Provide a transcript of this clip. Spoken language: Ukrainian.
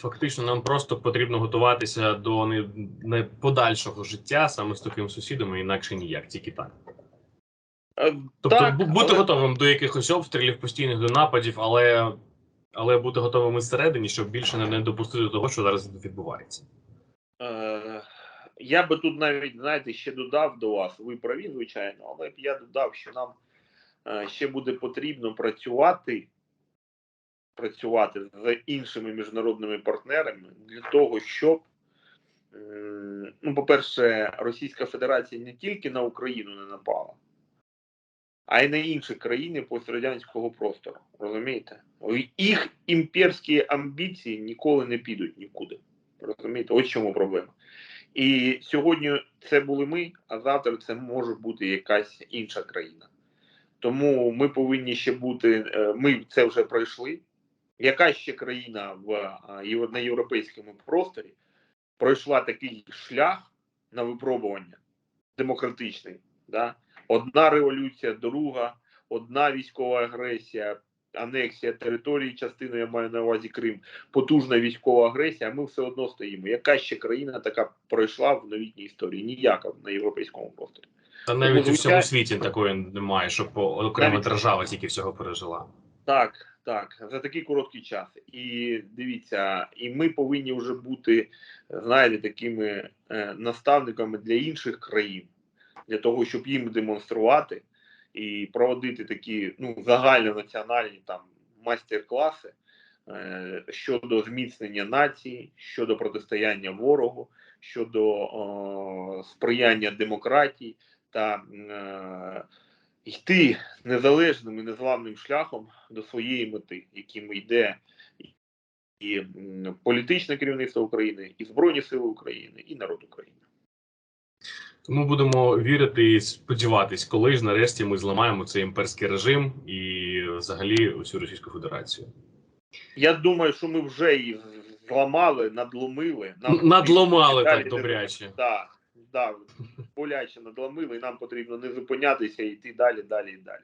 Фактично, нам просто потрібно готуватися до не, не подальшого життя саме з таким сусідом, і інакше ніяк, тільки так. Е, Тобто, так, бути але- готовим до якихось обстрілів, постійних до нападів, але, але бути готовими зсередині, щоб більше не, не допустити того, що зараз відбувається. Е, Я би тут навіть, знаєте, ще додав до вас, ви праві, звичайно, але б я додав, що нам е, ще буде потрібно працювати, працювати з іншими міжнародними партнерами для того, щоб, ну, по-перше, Російська Федерація не тільки на Україну не напала, а й на інші країни пострадянського простору. Розумієте? Їх імперські амбіції ніколи не підуть нікуди. Розумієте, ось чому проблема. І сьогодні це були ми, а завтра це може бути якась інша країна. Тому ми повинні ще бути. е, Ми це вже пройшли. Яка ще країна в а, на європейському просторі пройшла такий шлях на випробування демократичний? Да? Одна революція, друга, одна військова агресія, анексія території, частину я маю на увазі Крим, потужна військова агресія, а ми все одно стоїмо. Яка ще країна така пройшла в новітній історії? Ніяка на європейському просторі. Та навіть у всьому світі такої немає, щоб окрема держава тільки всього пережила. Так, так, за такий короткий час. І дивіться, і ми повинні вже бути, знаєте, такими е, наставниками для інших країн, для того, щоб їм демонструвати і проводити такі ну, загальнонаціональні там майстер-класи е, щодо зміцнення нації, щодо протистояння ворогу, щодо о, сприяння демократії та е, йти незалежним і незламним шляхом до своєї мети, яким йде і політичне керівництво України, і Збройні Сили України, і народ України. Тому будемо вірити і сподіватись, коли ж нарешті ми зламаємо цей імперський режим і взагалі усю Російську Федерацію. Я думаю, що ми вже її зламали, надломили. Надломали так добряче. Так, да, боляче надломили, і нам потрібно не зупинятися і йти далі, далі і далі.